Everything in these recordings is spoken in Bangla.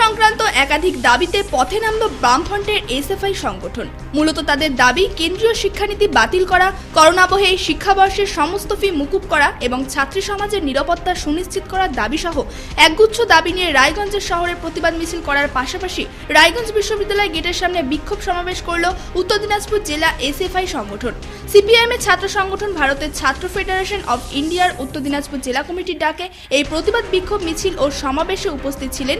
সংক্রান্ত একাধিক দাবিতে পথে নামল বামফ্রন্টের এসএফআই সংগঠন। মূলত তাদের দাবি, কেন্দ্রীয় শিক্ষানীতি বাতিল করা, করোনাবহে শিক্ষাবর্ষের সমস্ত ফি মুকুব করা এবং ছাত্রী সমাজের নিরাপত্তা সুনিশ্চিত করার দাবি সহ একগুচ্ছ দাবি নিয়ে রায়গঞ্জের শহরে প্রতিবাদ মিছিল করার পাশাপাশি রায়গঞ্জ বিশ্ববিদ্যালয় গেটের সামনে বিক্ষোভ সমাবেশ করল উত্তর দিনাজপুর জেলা এসএফআই সংগঠন। সিপিআইএম এর ছাত্র সংগঠন ভারতের ছাত্র ফেডারেশন অব ইন্ডিয়ার উত্তর দিনাজপুর জেলা কমিটির ডাকে এই প্রতিবাদ বিক্ষোভ মিছিল ও সমাবেশে উপস্থিত ছিলেন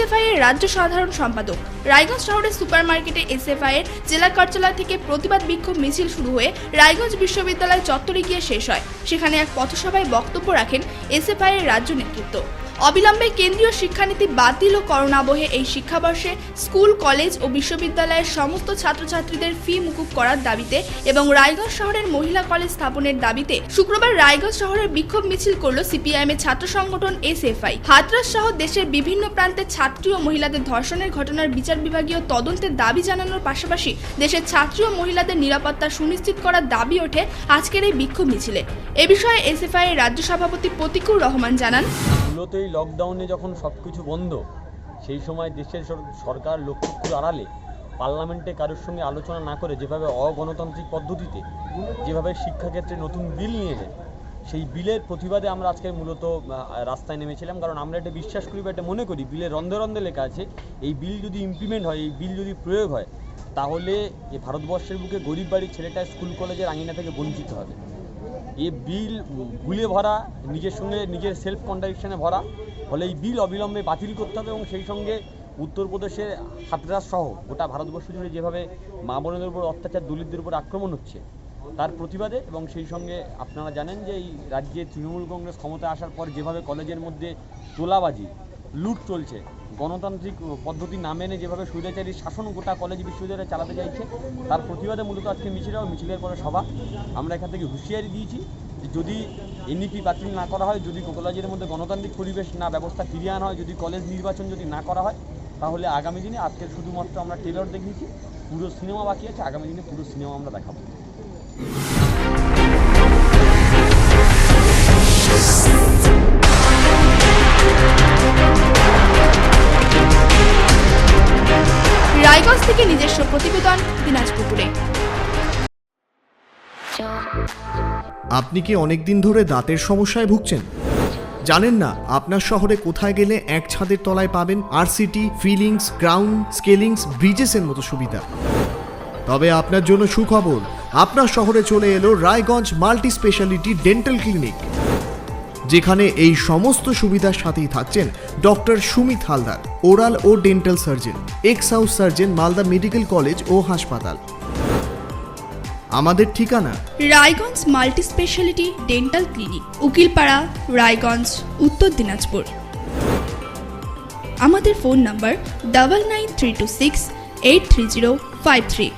এসএফআই এর রাজ্য সাধারণ সম্পাদক। রায়গঞ্জ শহরের সুপার মার্কেটে এসএফআই এর জেলা কার্যালয় থেকে প্রতিবাদ বিক্ষোভ মিছিল শুরু হয়ে রায়গঞ্জ বিশ্ববিদ্যালয় চত্বরে গিয়ে শেষ হয়। সেখানে এক পথসভায় বক্তব্য রাখেন এসএফআই এর রাজ্য নেতৃত্ব। অবিলম্বে কেন্দ্রীয় শিক্ষানীতি বাতিল ও করোনাবহে এই শিক্ষাবর্ষে স্কুল, কলেজ ও বিশ্ববিদ্যালয়ের সমস্ত ছাত্রছাত্রীদের ফি মুকুব করার দাবিতে এবং রায়গঞ্জ শহরের মহিলা কলেজ স্থাপনের দাবিতে শুক্রবার রায়গঞ্জ শহরের বিক্ষোভ মিছিল করল সিপিআইএম এর ছাত্র সংগঠন এসএফআই। হাতরাস সহ দেশের বিভিন্ন প্রান্তে ছাত্রী ও মহিলাদের ধর্ষণের ঘটনার বিচার বিভাগীয় তদন্তের দাবি জানানোর পাশাপাশি দেশের ছাত্রী ও মহিলাদের নিরাপত্তা সুনিশ্চিত করার দাবি ওঠে আজকের এই বিক্ষোভ মিছিলে। এ বিষয়ে এসএফআই এর রাজ্য সভাপতি প্রতিকুর রহমান জানান। মূলত এই লকডাউনে যখন সব কিছু বন্ধ, সেই সময় দেশের সর- সরকার লক্ষ্যক্ষুর আড়ালে পার্লামেন্টে কারোর সঙ্গে আলোচনা না করে যেভাবে অগণতান্ত্রিক পদ্ধতিতে, যেভাবে শিক্ষাক্ষেত্রে নতুন বিল নিয়ে এলেন, সেই বিলের প্রতিবাদে আমরা আজকে মূলত রাস্তায় নেমেছিলাম। কারণ আমরা এটা বিশ্বাস করি বা এটা মনে করি বিলের রন্ধে রন্ধে লেখা আছে, এই বিল যদি ইমপ্লিমেন্ট হয়, এই বিল যদি প্রয়োগ হয়, তাহলে এই ভারতবর্ষের বুকে গরিব বাড়ির ছেলেটা স্কুল কলেজের আঙিনা থেকে বঞ্চিত হবে। এ বিল ভুলে ভরা, নিজের সঙ্গে নিজের সেলফ কন্ট্রাডিকশনে ভরা, ফলে এই বিল অবিলম্বে বাতিল করতে হবে এবং সেই সঙ্গে উত্তরপ্রদেশের হাতরাস সহ গোটা ভারতবর্ষ জুড়ে যেভাবে মা বোনদের উপর অত্যাচার, দলিতদের উপর আক্রমণ হচ্ছে, তার প্রতিবাদে এবং সেই সঙ্গে আপনারা জানেন যে এই রাজ্যে তৃণমূল কংগ্রেস ক্ষমতায় আসার পর যেভাবে কলেজের মধ্যে তোলাবাজি লুট চলছে। গণতান্ত্রিক পদ্ধতি না মেনে যেভাবে স্বৈরাচারী শাসন গোটা কলেজ বিশ্ববিদ্যালয়ে চালাতে চাইছে তার প্রতিবাদে মূলত আজকে মিছিল এবং মিছিলের পরে সভা। আমরা এখান থেকে হুঁশিয়ারি দিয়েছি যদি এনইপি বাতিল না করা হয়, যদি কলেজের মধ্যে গণতান্ত্রিক পরিবেশ না, ব্যবস্থা ফিরিয়ে আনা হয়, যদি কলেজ নির্বাচন যদি না করা হয়, তাহলে আগামী দিনে আজকে শুধুমাত্র আমরা টেলর দেখিয়েছি, পুরো সিনেমা বাকি আছে, আগামী দিনে পুরো সিনেমা আমরা দেখাবো। প্রতিবেদন দিনাজপুরে আপনি কি অনেকদিন ধরে দাঁতের সমস্যায় ভুগছেন? জানেন না, আপনার শহরে কোথায় গেলে এক ছাদের তলায় পাবেন আরসিটি ফিলিংস ক্রাউন স্কেলিংস ব্রিজেসের মতো সুবিধা। তবে আপনার জন্য সুখবর, আপনার শহরে চলে এলো Raiganj multi speciality dental clinic. যেখানে এই সমস্ত সুবিধার সাথেই থাকছেন ডক্টর সুমিত হালদার, ওরাল ও dental surgeon ex house surgeon, Malda medical college ও হাসপাতাল। আমাদের ঠিকানা? Raiganj multi speciality dental clinic, Ukilpara, Raiganj, Uttar Dinajpur. আমাদের phone number double nine three two six eight three zero five three.